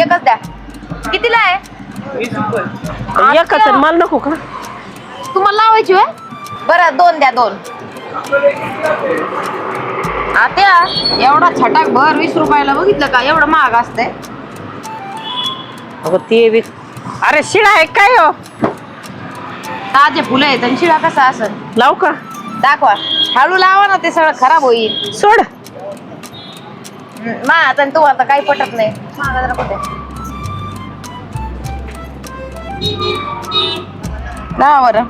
एकच द्या. कितीला आहे? एकच आहे, मला नको का? तुम्हाला लावायची होय? बरं दोन द्या दोन. आत्या एवढा छटाक भर वीस रुपयाला बघितलं का? एवढं महाग असते अगं ते बी अरे शिळा आहे काय हो? ताजे फुलं आहेत आणि शिळा कसा असन लाव का? दाखवा. हळू लावा ना ते सगळं खराब होईल. सोड. मा आता तू आता काही पटत नाही. मागं जरा कुठे लावा बरं.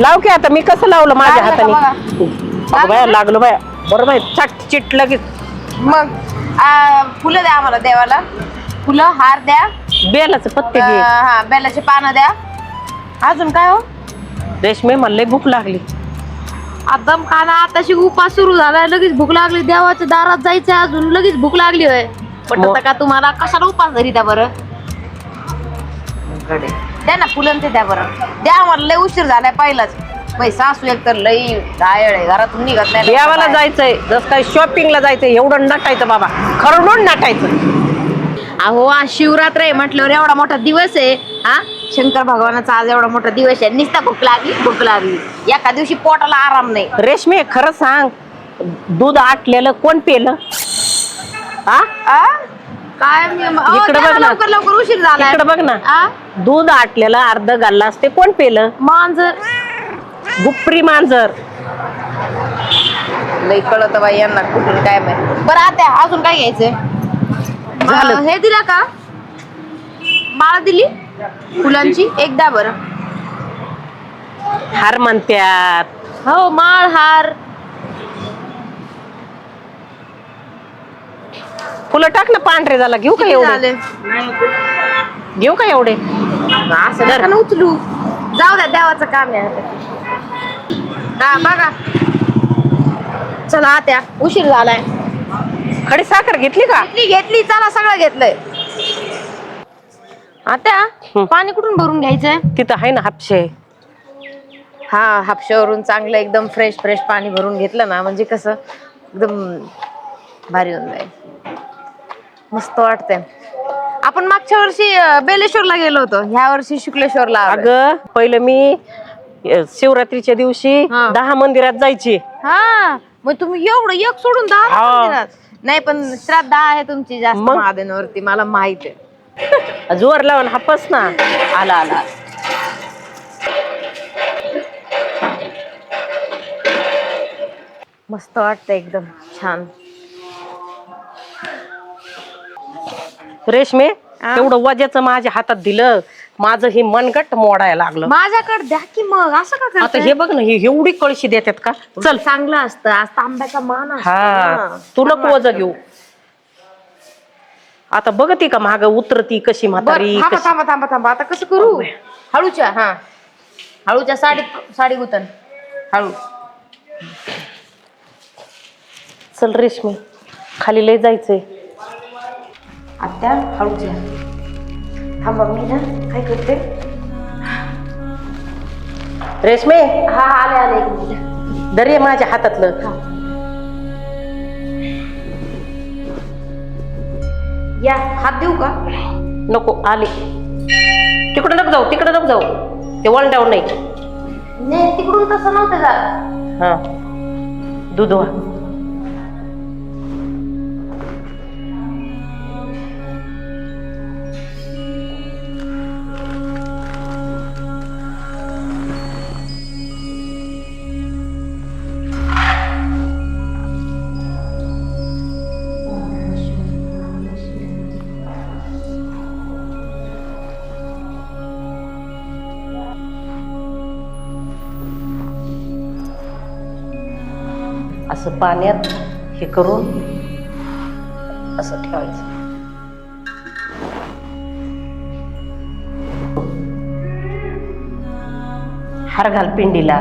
लाव की आता मी कसं लावलं माझ्या लागलं का हाताने? अगं बाया लागलो? बाया. बरं बाय चट चिट लगेच मग आ, फुलं द्या आम्हाला देवाला. फुलं हार द्या. बेलाचं पत्ते अं, हा बेलाची पानं द्या. अजून काय हो? रेशमे मला लय भूक लागली. आता खाना आताशी उपास सुरू झालाय. लगेच भूक लागली. देवाच्या दारात जायचं अजून. लगेच भूक लागली होय. पटत का तुम्हाला कशाला उपास धरी द्या बरं? द्या ना फुलं ते द्या बरं. द्या आम्हाला लय उशीर झालाय पहिलाच. पैसा असू एक तर लई डायळ आहे घरातून निघत नाही. देवाला जायचंय जस काही शॉपिंगला जायचंय एवढं नटायचं बाबा. खरडून नटायचं अहो आज शिवरात्र आहे म्हटल्यावर एवढा मोठा दिवस आहे हा? शंकर भगवानाचा आज एवढा मोठा दिवस आहे. निस्ता भूक लागली भूक लागली. एका दिवशी पोटाला आराम नाही. रेशमे खरं सांग दूध आटलेलं कोण पेलं? हा? आ? काय मी- अहो, इकडं द्या बघ ना ना. लवकर लवकर उशीर झाला इकडं बघ ना. दूध आटलेलं अर्ध गाल्ला ते कोण पेलं? मांजर. गुप्री मांजर. लई कळत बाई यांना कुठून काय माहिती. बरं आता अजून काय घ्यायचंय? झालं. अं, हे दिलं का? माळा दिली? फुलांची? एकदा बरं. हार म्हणत्यात. हो माळ हार. फुलं टाक ना पांढरे झाला घेऊ का एवढे? झाले? घेऊ का एवढे? असं नका ना उचलू. जाऊ द्या देवाचं काम आहे आता. हा बघा. चला आत्या उशीर झालाय. खडी साखर घेतली का? घेतली घेतली. चला सगळं घेतलंय. आता. पाणी कुठून भरून घ्यायचंय? तिथं आहे ना हापशे. हा हापशावरून चांगलं एकदम फ्रेश फ्रेश पाणी भरून घेतलं ना म्हणजे कसं एकदम भारी होऊन जाईल. मस्त वाटतंय आपण मागच्या वर्षी अं, बेलेश्वरला गेलो होतो ह्या वर्षी शुक्लेश्वरला आलोय. अगं पहिलं मी अ, शिवरात्रीच्या दिवशी हा. दहा मंदिरात जायची हा मग तुम्ही एवढं एक सोडून दहा हा. नाही पण श्रद्धा आहे तुमची जास्त मग? महादेवावरती मला माहीत आहे जोर लावून हापस ना आला आला मस्त वाटतं एकदम छान रेशमे? तेवढं वजाचं माझ्या हातात दिलं. माझं हे मनगट मोडायला लागलं. माझ्याकडे द्या की मग असं का आता करताय? हे बघ ना हे एवढी कळशी देतात का? चल. चांगलं असतं आज तांब्याचा मान असतो. हा ना. तू नको वज घेऊ. आता बघती का माग उतरती कशी म्हातारी बरं, थांबा कशी- थांबा थांबा थांबा. आता कसं करू? हळूच्या हा. हळूच्या साडी साडी गुतन हळू. चल रेशमी खाली लय जायचंय. आत्या हळूच्या थांबा मी ना काय करते रेशमे हा हा, आले आले एक मिनिट दरे माझ्या हातातलं या हात देऊ का नको आले तिकडं नको जाऊ तिकडं नको जाऊ ते वळण्यावर नाही नाही तिकडून तसं नव्हतं जा हा दूध वा असं पाण्यात हे करून असं ठेवायचं. हार घाल पिंडीला.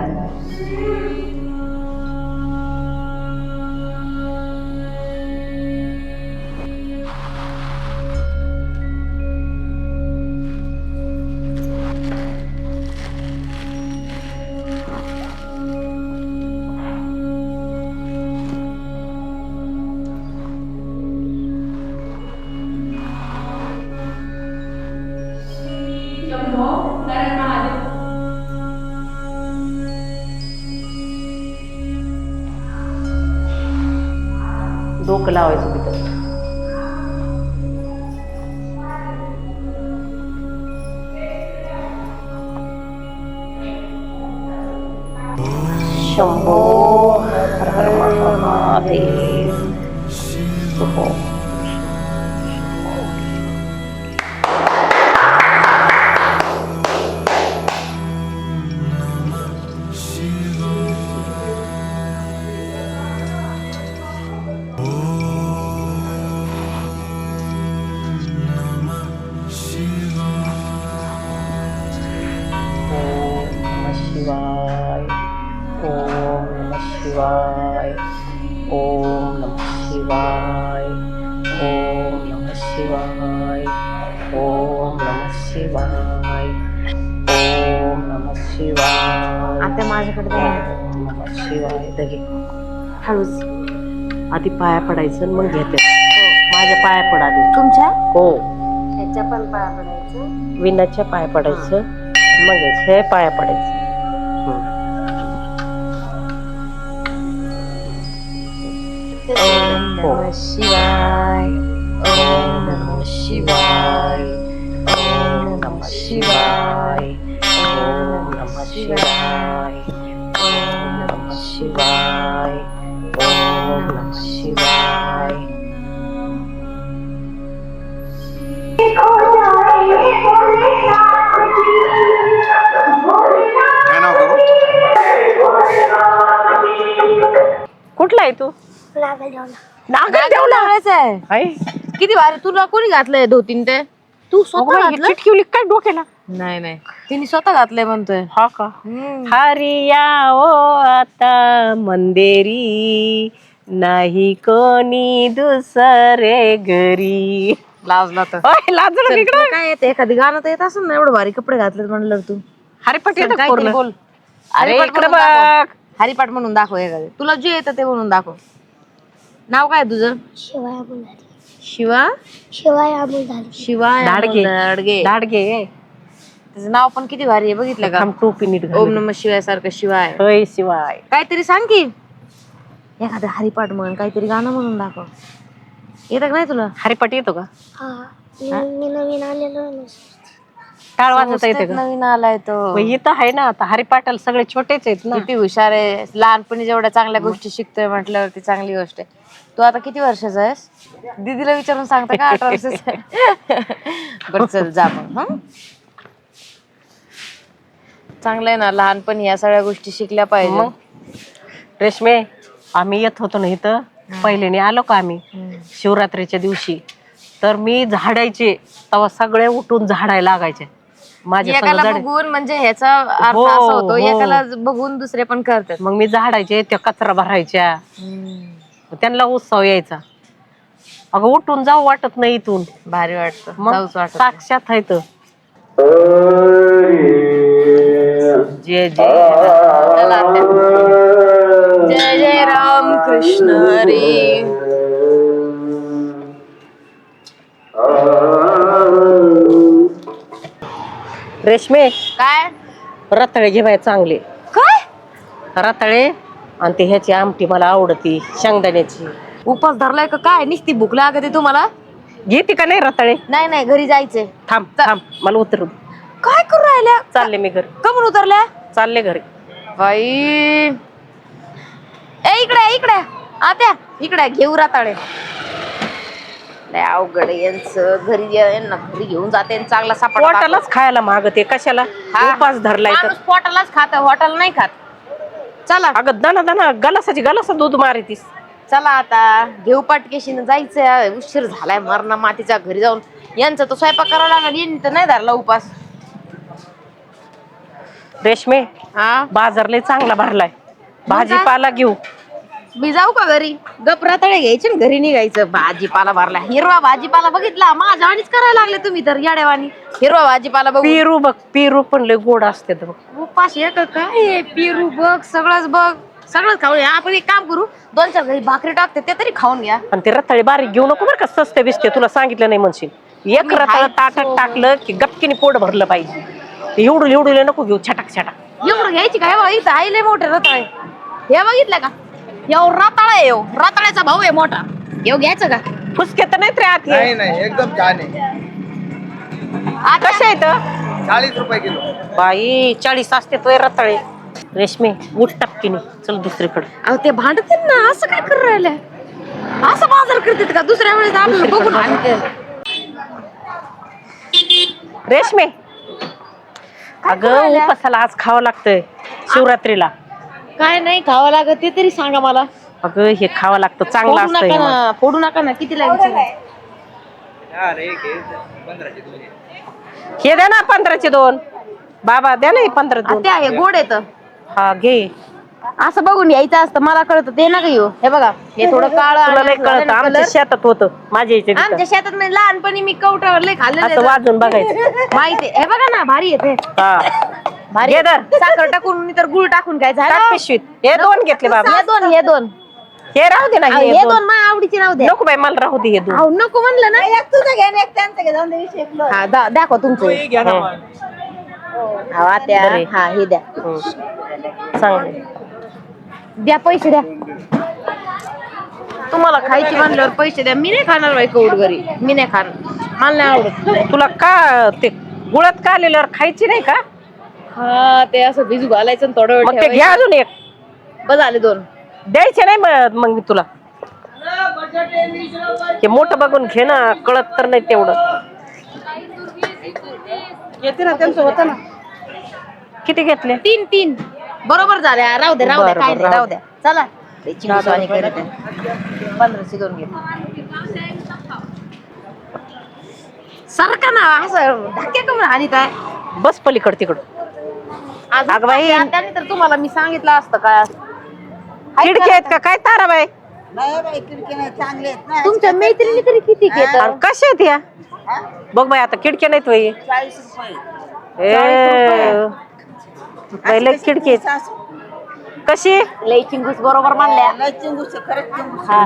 डोकं लावायचं तिथं शंभो हर हर महादेव शिवाय ओम नमः शिवाय। ओम नमः शिवाय। ओम नमः शिवाय। ओम नमः शिवाय। आता माझ्याकडे द्या ना. ओम नमः शिवाय। दगे हळूच. आधी पाया पडायचं आणि मग घेते. माझ्या पाया पड आधी. तुमच्या? हो. ह्याच्या पण पाया पडायचं. विनाच्या पाया पडायचं. मग हे पाया पडायचं. ओम नमः शिवाय ओम नमः शिवाय ओम नमः शिवाय ओम नमः शिवाय ओम नमः शिवाय ओम नमः शिवाय काय नाव करू कुठला आहे तू? नागल लागायचं आहे. आहे किती भारी तुला कोणी घातलंय धोतीन ते? तू स्वतः घातलं? चिटकिवली काय डोक्याला नाही नाही. तिने स्वतः घातलंय म्हणतोय. हा का? हरिया ओ आता मंदेरी. नाही कोणी दुसरे घरी. लाजला तर. ओय, लाजलं काय येते? एखादी गाणं तर येत असेल ना एवढं भारी कपडे घातले म्हणलं तू. हरिपट चल, येतं काय. केलं बोल. अरे हरिपाठ इकडे म्हणून दाखव. बघ. हरिपाठ म्हणून दाखव एखादं. तुला जे येतं ते म्हणून दाखव. नाव काय तुझं? शिवाय अमोल शिवा? शिवाय अमोल झाली शिवाय दाडगे. दाडगे. दाडगे. त्याचं नाव पण किती भारी आहे बघितलं का? थांब टोपी नीट घाल. ओम नम शिवाय सारखं शिवाय. होय शिवाय. काहीतरी सांग की. एखादं हरिपाठ म्हण काहीतरी गाणं म्हणून दाखव. येतं का नाही तुला? हरिपट येतो का? हा मी मी नवीन आलेलो आहे ना टाळ संस्थेत का नवीन आलाय तो. इथं आहे ना आता हरिपाटाला सगळे छोटेच आहेत ना. किती हुशार आहे. लहानपणी जेवढ्या चांगल्या गोष्टी शिकतोय म्हटल्यावरती चांगली गोष्ट आहे. तू आता किती वर्षाचा आहेस? दीदीला विचारून सांगता का अठरा वर्षाचा आहे? बरं चल जा मग हं? चांगलं आहे ना लहानपणी या सगळ्या गोष्टी शिकल्या पाहिजे. रेशमे आम्ही येत होतो ना इथं. पहिल्याने आलो का आम्ही? शिवरात्रीच्या दिवशी. तर मी झाडायचे तेव्हा सगळे उठून झाडायला लागायचे. माझ्या संग एकाला झाड बघून म्हणजे ह्याचा अर्थ हो, असा होतो हो. एकाला बघून दुसरे पण करतात. मग मी झाडायचे त्या कचरा भरायच्या. मग त्यांना उत्सव यायचा. अगं उठून जाऊ वाटत नाही इथून. भारी वाटतं. मग जाऊच वाटत साक्षात आहे तर जय जय. चला आता. जय जय राम कृष्ण. रेशमे. काय? रताळे घे बाय चांगले. काय? रताळे आणि ते ह्याची आमटी मला आवडती शेंगदाण्याची. उपास धरलाय का काय? निसती भूक लागते तुम्हाला? घेते का नाही रताळे? नाही नाही घरी जायचंय. थांब थांब मला उतरू दे. काय करू राहिल्या? चालले मी घरी. कमून उतरल्या? चालले घरी. बाई. ए इकडे इकडे. आत्या इकडे घेऊ राताळे. लय अवघड आहे यांचं घरी यांना घरी घेऊन जाते आणि चांगला सापडा पोटालाच खायला मागते कशाला? हा. उपास धरलाय तर. माणूस पोटालाच खात हॉटेल नाही खात. चला. अगं दाना दाना गलासाची गलासा दूध मारितीस. चला आता घेऊ पाटकेशीनं जायचंय उशीर झालाय मरणा मातीच्या घरी जाऊन. यांचा तो स्वयंपाक करावा लागला यांनी तर नाही धरला उपास. रेशमे हा? बाजारले चांगला भरलाय. भाजीपाला घेऊ. मी जाऊ का घरी? गप रताळे घ्यायचे आणि घरी निघायचं. भाजीपाला भरला. हिरवा भाजीपाला बघितला? माझ्या वाणीच करायला लागले तुम्ही तर याड्यावानी. हिरवा भाजीपाला बघू पेरू बघ पेरू पण लय गोड असते बघ. उपास एक काय आहे? पेरू बघ सगळंच बघ. सगळंच खाऊन घ्या आपण एक काम करू दोन चार घरी भाकरी टाकते ते तरी खाऊन घ्या. आणि ते रताळे बारीक घेऊ नको बरं का सस्ते बिस्ते तुला सांगितलं नाही म्हणशील. एक मी रताळ हायच ताटात. टाकलं की गपकीने पोट भरलं पाहिजे. ते एवढं एवढं नको घेऊ छटाक छटाक. एवढं घ्यायची काय इथं आहे लय मोठे रताळे. हे बघितलं का? एवढं रताळा आहे हो. रताळ्याचा भाऊ आहे मोठा. येऊ घ्यायचं का? फुसके तर नाहीत रे आत हे. नाही नाही एकदम छान आहे. कसे आहेत? चाळीस रुपये किलो. बाई चाळीस असते तो रताळे. रेशमी उठ टपकीने. चल दुसरीकडे. अहो ते भांडत ना. असं काय करू राहिलं? असं बाजार करतात का? दुसऱ्या वेळेस आपल्याला बघून आणते रेशमी. अगं उपासाला आज खावं लागतंय. शिवरात्रीला. काय नाही खावं लागत ते तरी सांगा मला. अगं हे खावं लागतं चांगलं फोडू असतं नका. ना फोडू नका ना किती लागेल हे द्या ना पंधराचे दोन. बाबा द्या ना हे पंधरा दोन. ते आहे गोड येत. हा घे. असं बघून यायचं असतं मला कळत ते नका येऊ. हे बघा हे थोडं काळ तुला कळत आमच्या शेतात होतं माझ्या इथे. आमच्या शेतात म्हणजे लहानपणी मी कवटावर लय असं खाल्लं वाजून बघायचं. माहिती हे बघा ना भारी येते. हा. भारी. घे धर. साखर टाकून मी तर गुळ टाकून काय टाक झालं पिशवीत. हे दोन घेतले बाबा. हे दोन हे दोन. हे राहू दे ना अहो, हे हे दोन. माझ्या आवडीचे नाव द्या. नको बाई मला राहू दे हे दोन. अहो नको म्हणलं ना. हा दा- दाखवा तुमचं. घ्या ना हं. अहो, आत्या बरे. हा हे द्या. हं. चांगले. द्या पैसे द्या. तुम्हाला खायची म्हणल्यावर पैसे द्या. मी नाही खाणार बाई कौड घरी. मी नाही खाणार. मला नाही आवडत. तुला का ते गुळात का आलेल्यावर खायची नाही का? हा ते असं भिजू घालायचं आणि थोडं वेळ मग ते घे ठेवायचं. अजून एक. बस झाले दोन. द्यायचे नाही म- मग मी तुला. हे मोठं बघून घे ना कळत तर नाही तेवढं. येते ना त्यांचं होतं ना. किती घेतले? तीन तीन. बरोबर झाले हा, राहू दे राहू दे बरं, काय बरं, नाही राहू राहू द्या चला. ते चिंगूसवाणी करत आहे. पंधराशे दोन घेत सारखा ना असं धक्के कमी आणि काय बस पलीकड तिकडं. अगं बाई. त्याने तर तुम्हाला मी सांगितलं असतं काय खिडकी आहेत का? काय ताराबाई तुमच्या मैत्रिणी तरी किती घेत आणि कशा आहेत या? बघ बाई आता खिडक्या नाहीत बाई. ए. पहिले खिडकी आहेत. कशी? लय चिंगूस बरोबर मानल्या.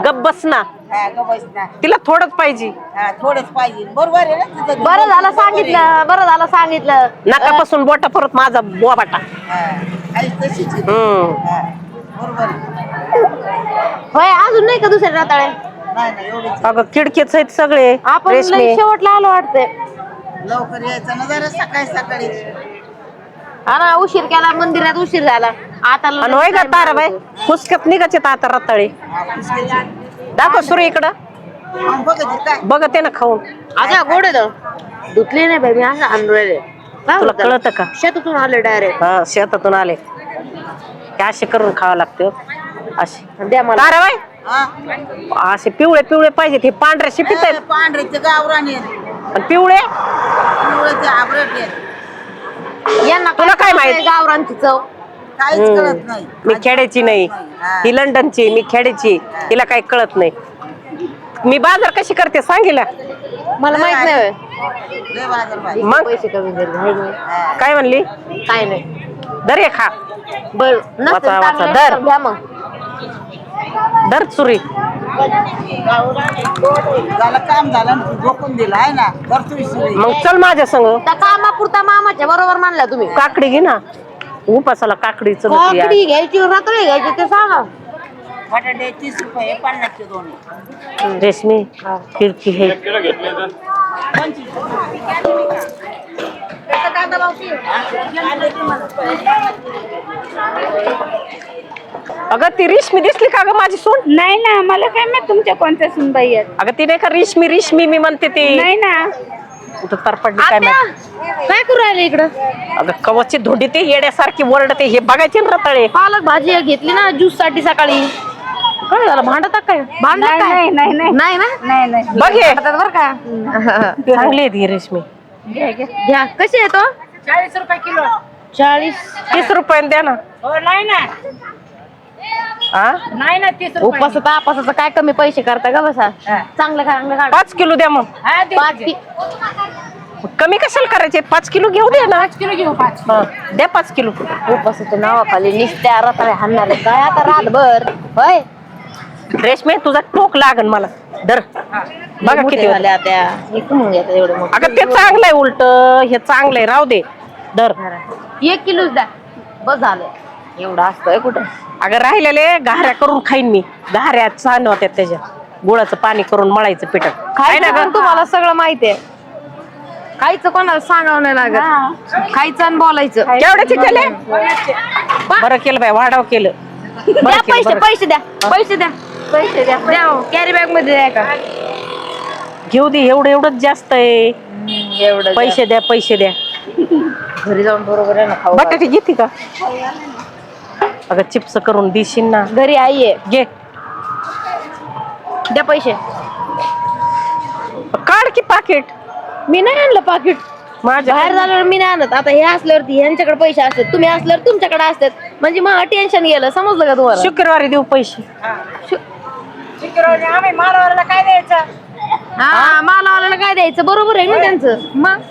गप बस ना. तिला थोडंच पाहिजे. थोडंच पाहिजे. बरोबर आहे ना तुझं बरं झालं सांगितलं बरं झालं सांगितलं. नाकापासून बोटा परत माझा बोबाटा. हा, आई तशीच आहे. हम्म. हा, बरोबर आहे. होय अजून नाही का दुसरे रताळे? नाही नाही एवढीच अगं खिडकीच आहेत सगळे. आपण रेशमी. लय शेवटला आलो वाटतंय. लवकर यायचं ना जरा सकाळी सकाळी. हा ना उशीर केला मंदिरात उशीर झाला. आणि होय का ताराबाई निघायचे आता रताळे. दाखव सुरू इकडं. बघते ना खाऊन. आता गोड आहे धुतले नाही बाई मी असं तुला कळतं का? शेतातून आले डायरेक्ट हा शेतातून आले. हे असे करून खावं लागतं. असे. द्या मला. ताराबाई हा. असे पिवळे पिवळे पाहिजेत. हे पांढरे शिपित आहेत. पांढऱ्याचे गावरान पिवळे? आहेत. यांना तुला काय माहीत? गावरांची चव? काहीच हम्म. कळत नाही. मी खेड्याची नाही. हा. ही लंडनची मी खेड्याची. हिला काही कळत नाही. मी बाजार कशी करते सांगितलं? मला माहीत नाही होय. लय बाजार पाहिजे मग? पैसे कमी झाले हाय की हा. काय म्हणली? काय नाही. दर हे खा. बर वाचा, वाचा, दर. घ्या मग. दर चुरी. झालं काम झालं ना तू झोपून दिलं आहे ना? करतो सुरी मग चल माझ्या संग. त्या कामापुरता मामाच्या बरोबर मानला तुम्ही. काकडी घे ना. उपासाला काकडी चल काकडी घ्यायची रात्री घ्यायची ते सांगा. बटाटे तीस रुपये पन्नासचे दोन. आहे. रेशमी खिडकी हे. अगं ती रेशमी दिसली का ग माझी सून? नाही ना मला काय माहीत तुमच्या कोणत्या सुनबाई आहेत. अगं ती नाही का रेशमी रेशमी मी म्हणते ती. नाही ना. कुठं तरपडली काय आत्या, माहिती? काय करू राहिले इकडं? अगं कवची धोंडी ते येड्यासारखी वरडते हे बघायचे ना रताळे. पालक भाजी घेतली ना ज्यूससाठी सकाळी. काय झालं भांडत काय? भांडत नाही, काय? नाही नाही नाही. नाही ना? नाही नाही. बघ हे. बरं का? चांगली आहे ती रेशमी. घ्या. कशी आहे तो? चाळीस रुपये किलो. चाळीस. तीस रुपयाने द्या ना. हो नाही ना. हा नाही ना तीस उपास तापासाचं काय कमी पैसे करता का बसा? चांगलं चांगलं काढ पाच किलो द्या मग. हा दे. पाच कि- कमी कशाला करायचे? पाच किलो घेऊ द्या ना. पाच किलो घेऊ पाच हा, द्या पाच किलो. उपासाच्या नावाखाली निसत्या रताळे हाणणार. आहे. काय आता रातभर? होय? रेशमी तुझा टोक लागन मला. दर बघा किती झाले आता. हे कमवून घेतात एवढे मोठे. अगं ते चांगलंय उलट. हे चांगलंय राहू दे. दर एक किलोच द्या. बस झालं. एवढं असतंय कुठं? अगं राहिलेले घाऱ्या करून खाईन मी. घाऱ्या छान होत्या त्याच्या. गुळाचं पाणी करून मळायचं पिठात आहे खायचं ना ग? तुम्हाला सगळं माहितीये. खायचं कोणाला सांगावं नाही लागत. खायचं आणि बोलायचं. केवढ्याचे केले बरं केलं बाय वाढाव केलं. बरं द्या केलं, पैसे बरं. पैसे द्या. पैसे द्या. पैसे द्या. द्या कॅरी बॅगमध्ये द्या का घेऊ दे एवढं एवढंच जास्त आहे. एवढं पैसे द्या पैसे द्या. घरी जाऊन बरोबर आहे ना खाऊ बटाटे घेते का? अगं चिप्स करून देशील ना. घरी आई आहे. घे. द्या पैसे. काढ की पाकिट. मी नाही आणलं पाकिट. माझ्या बाहेर झाल्यावर मी नाही आणत. आता हे असल्यावरती ह्यांच्याकडे पैसे असतात तुम्ही असल्यावर तुमच्याकडे असतात. म्हणजे मग टेन्शन गेलं समजलं का तुम्हाला? शुक्रवारी देऊ पैसे. शुक्रवारी आम्ही मालावाला काय द्यायचं? हा मालावाल्याला काय द्यायचं? बरोबर आहे ना त्यांचं. मग?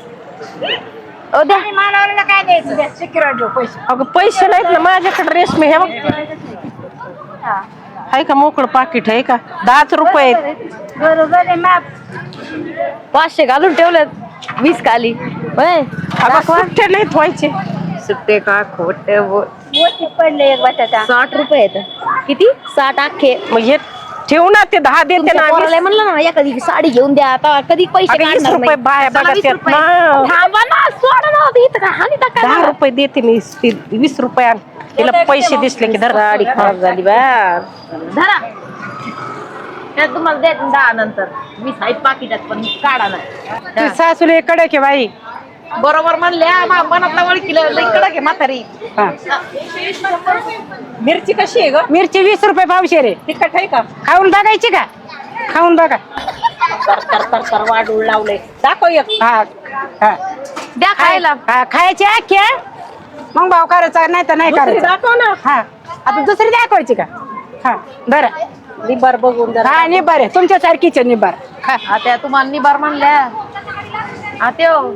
द्या. काय द्यायचं? पैसे. अगं पैसे नाहीत ना माझ्याकडे रेशमी हे बघ. आहे का मोकळं पाकिट आहे का? दहाच रुपये आहेत. बरोबर आहे माप पाचशे घालून ठेवलेत वीस खाली. होय अगं सुट्टे नाहीत व्हायचे. सुट्टे का खोटे मोठी पडले एक बटाटा साठ रुपये आहेत. किती? साठ अख्खे. मग हे ठेवू ना ते दहा देते तुमच्या ना पोराला. म्हणलं ना एखादी साडी घेऊन द्या आता कधी पैसे अगं, वीस काढणार रुपये नाही. बाया चला, बघा वीस त्यात रुपये. ना. थांबा ना सोडा ना इथं का हानी टाका दहा. रुपये देते मी ती वीस रुपये. तिला पैसे दिसले की धर साडी खराब झाली बा धरा तुम्हाला देत दहा नंतर वीस आहेत पाकिटात पण काढा ना सासूले कडे के बाई बरोबर म्हणले हा, मा- मनातला ओळखीला. लई कडक आहे म्हातारी. मिरची कशी आहे ग? मिरची वीस रुपये पावशे रे तिखट आहे का? खाऊन बघायची का? खाऊन बघा. तर तर तर तर वाढून लावले. दाखव एक. हा हा. द्या खायला. हा, खायची अख्ख्या मग भाव करायचा नाही तर नाही दुसरी करायचं. दाखव ना. हा. आता दुसरी दाखवायची का? हा बरं. निबार बघून जरा हा निबार आहे. तुमच्यासारखीच आहे निबार. हा. आता तुम्हाला निबार म्हणल्या. आता हो.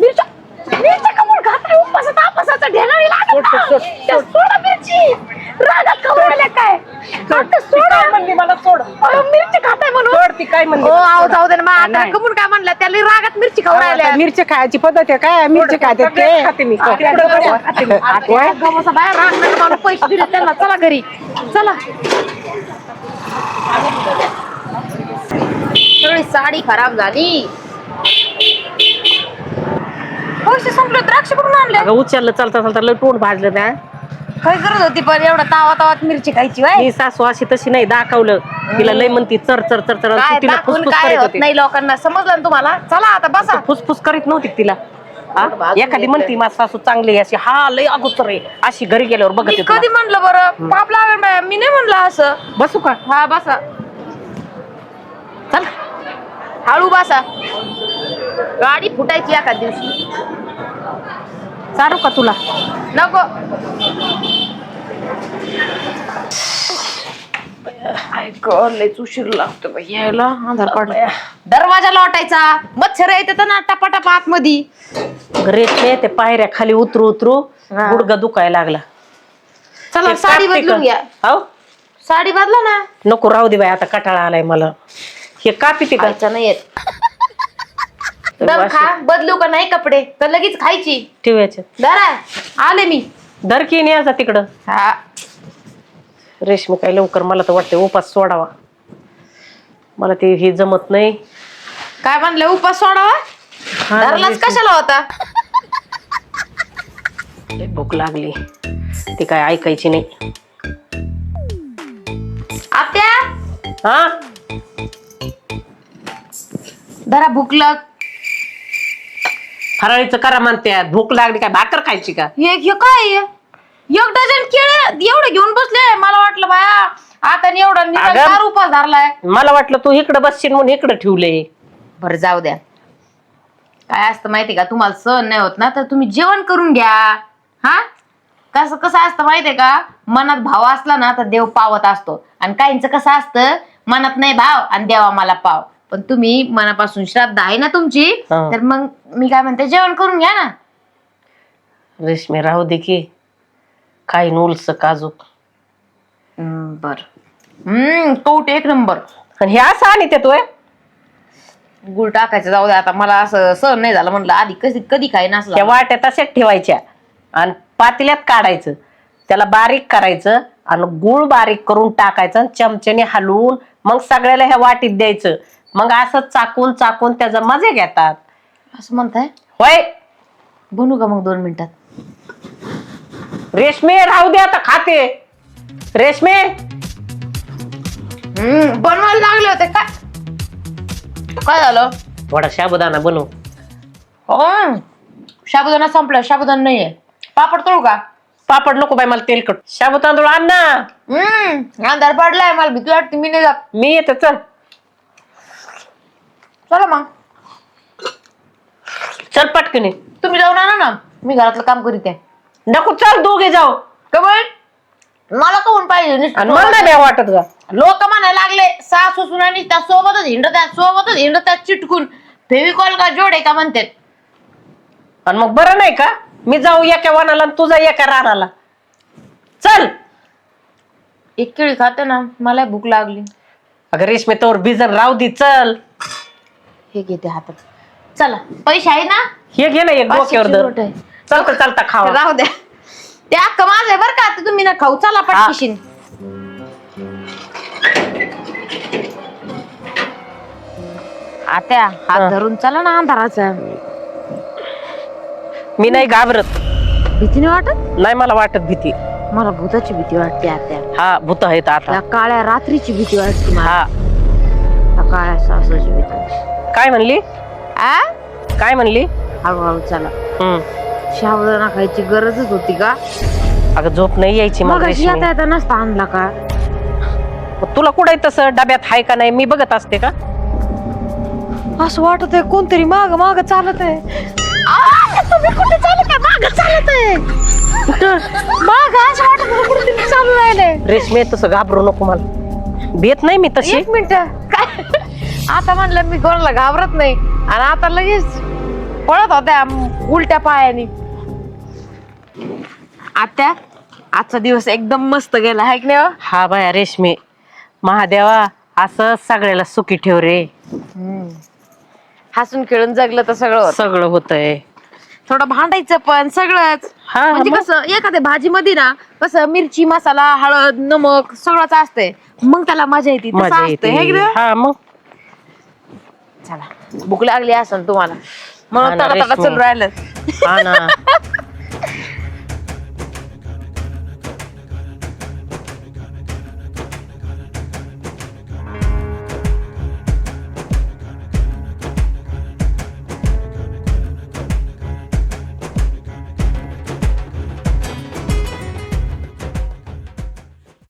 मिरच्या मिरच्या कमून खाताय उपासात आपासाचा ढेगाळी लागत ना. त्या सोडा मिरची. रागात कमवल्या काय? आता सोडा. म्हणली मला? सोड. अहो, मिरची खाताय म्हणून. सोड ती काय म्हणली? हो आहो जाऊ दे ना मग आता नाही. कमून काय म्हणलं? त्याला रागात मिरची खाऊ राहिल्या. मिरची खायची पद्धत आहे काय? मिरची खाते मी. बाहेर मला पैसे दिले त्यांना. चला घरी. चला. सगळी साडी खराब झाली. पैसे संपले द्राक्ष कुठून आणले अगं उचललं चालता चालता लय तोंड भाजलं ना. काय करत होती पण एवढा तावा तावात मिरची खायची वाय मी सासू अशी तशी नाही दाखवलं. तिला लय म्हणती चर चर चर चर काय तिला दाखवून फुसफुस काय करीत होत होती. नाही लोकांना? समजलं ना तुम्हाला? चला आता बसा. फुसफुस करीत नव्हती का तिला. हा? एखादी. म्हणती माझी सासू चांगली आहे अशी हा लय अगोदर आहे. अशी घरी गेल्यावर बघत मी कधी म्हणलं बरं? पाप लागेल बाया. मी नाही म्हणलं असं. बसू का? हा बसा. चल. हळू बसा. गाडी फुटायची एका दिवशी. चालू का तुला? नको. लयच उशीर लागतो बाई यायला. आधार कार्ड. दरवाजा लोटायचा. मच्छर येते ना टपाटप आतमध्ये. रेशमे ते पायऱ्या खाली उतरू उतरू गुडगा दुखायला लागला. चला ते साडी कापते बदलून का? घ्या. हाव? साडी बदला ना. नको राहू दे बाई आता कटाळा आलाय मला. हे कापी ते का? खायचा नाही येत. दम खा बदलू का नाही कपडे? तर लगेच खायची? ठेवायचे. दरा आले मी. धरकी न्यायचा तिकडं? हा. रेशमी काय लवकर मला तर वाटते उपास सोडावा. मला ते हे जमत नाही. काय म्हणलं? उपास सोडावा? हा ना, धरलाच रेशमी. कशाला होता? लय भूक लागली. ती काय ऐकायची नाही. आत्या? हा? धरा भूक लाग. फराळीचं करा म्हणते भूक लागली काय? भाकर खायची का? हे हे काय? आहे? एक डझन केळे एवढे घेऊन बसले मला वाटलं बाया आता एवढा निदान अगं. चार उपास धरलाय. मला वाटलं तू इकडं बसशील म्हणून इकडं ठेवलंय बरं जाऊ द्या. काय असतं माहितीये का? तुम्हाला सहन नाही होत ना तर तुम्ही जेवण करून घ्या. हा? कसं कसं असतं माहितीये का? मनात भाव असला ना तर देव पावत असतो. आणि काहींचं कसं असतं? मनात नाही भाव आणि देवा मला पाव. पण तुम्ही मनापासून श्रद्धा आहे ना तुमची हा. तर मग मी काय म्हणते जेवण करून घ्या ना. रेशमी राहू दे की. काही उलस काजूक. बर. हम्म कौट एक नंबर. आणि हे असं आणि ते तोय गुळ टाकायचं जाऊ द्या आता. मला असं सहन नाही झालं म्हणलं. आधी कधी कधी काय त्या नसलं वाट्या तशाच ठेवायच्या. आणि पातेल्यात काढायचं. त्याला बारीक करायचं आणि गुळ बारीक करून टाकायचं आणि चमच्याने हलवून मग सगळ्याला ह्या वाटीत द्यायचं. मग असं चाकून चाकून त्याचा मजे घेतात. असं म्हणताय? होय. बनू का मग दोन मिनिटात? रेशमे राहू दे आता खाते. रेशमे. हम्म, बनवायला लागले होते काय काय झालं? थोडा साबुदाणा बनव. हम्म, साबुदाणा संपला साबुदाणा नाहीये. पापड तळू का? पापड नको बाई मला तेलकट. शाबू तांदूळ आण ना. हम्म अंधार पडलाय मला भीती वाटते मी नाही जात. मी येते चल. चला मग. चल पटकनी तुम्ही जाऊन आणा ना. मी घरातलं काम करीत. आहे नको चल दोघे जाऊ. कबळ मला कोण पाहिजे? नुसतं आणि मला नाही वाटत का लोक म्हणायला लागले सासू सुनानी त्या सोबतच हिंडत आहेत सोबतच हिंडत आहेत चिटकून. फेविकॉल का जोड आहे का म्हणतात आणि मग बरं नाही का? मी जाऊ एका वनाला आणि तुझा एका रानाला. चल. एक केळी खाते ना मला भूक लागली. अगं रेशमे तोवर बिजन राहू दे चल. हे घेते हातात. चला पैसे आहे ना? हे घे ना एक डोक्यावर पाचशेची धर. नोट आहे. चालता चालता खावा. राहू द्या. ते अक्क माझं आहे बरं का? आता तुम्ही ना खाऊ. चला पटकिशीन. आत्या हात. धरून चला ना अंधाराचा. मी नाही घाबरत. भीती नाही वाटत? नाही मला वाटत भीती. मला भूताची भीती वाटते आत्या. हा भूत आहेत आता. त्या काळ्या रात्रीची भीती वाटते मला. हा. त्या काळ्या सासूची भीती वाटते. काय म्हणली? आ? काय म्हणली? हळूहळू चला. हम्म. खायची गरजच होती का? अगं झोप नाही यायची मग मग रेशमी. येता येता नसता आणला का? मग तुला कुठे तसं? डब्यात हाय का नाही? मी बघत असते का? असं वाटत आहे कोणतरी माग माग चालत आहे. तुम्ही कुठे चालत आहे माग चालत आहे. माग असं वाटत आहे कुठे चालू राहिले. रेशमे तसं घाबरू नको मला. भेट नाही मी तशी. एक मिनिट. आता म्हणलं मी कोणाला घाबरत नाही. आणि आता लगेच पळत होत्या उलट्या पायाने. आत्या आजचा दिवस एकदम मस्त गेला आहे की नाही हो? हा बाया रेशमे. महादेवा असं सगळ्याला सुखी ठेव रे. हसून खेळून जगलं तर सगळं होतं. सगळं होतंय. थोडं भांडायचं पण सगळंच. हा म्हणजे मग. कसं एखाद्या भाजीमध्ये ना कसं मिरची मसाला हळद नमक सगळंच असते मग त्याला मजा येते तसं मजा येते. हे की नाही? हा मग? चला. भूक लागली असेल तुम्हाला. म्हणून ना, तडा तडा. चल राहिलं. हा ना.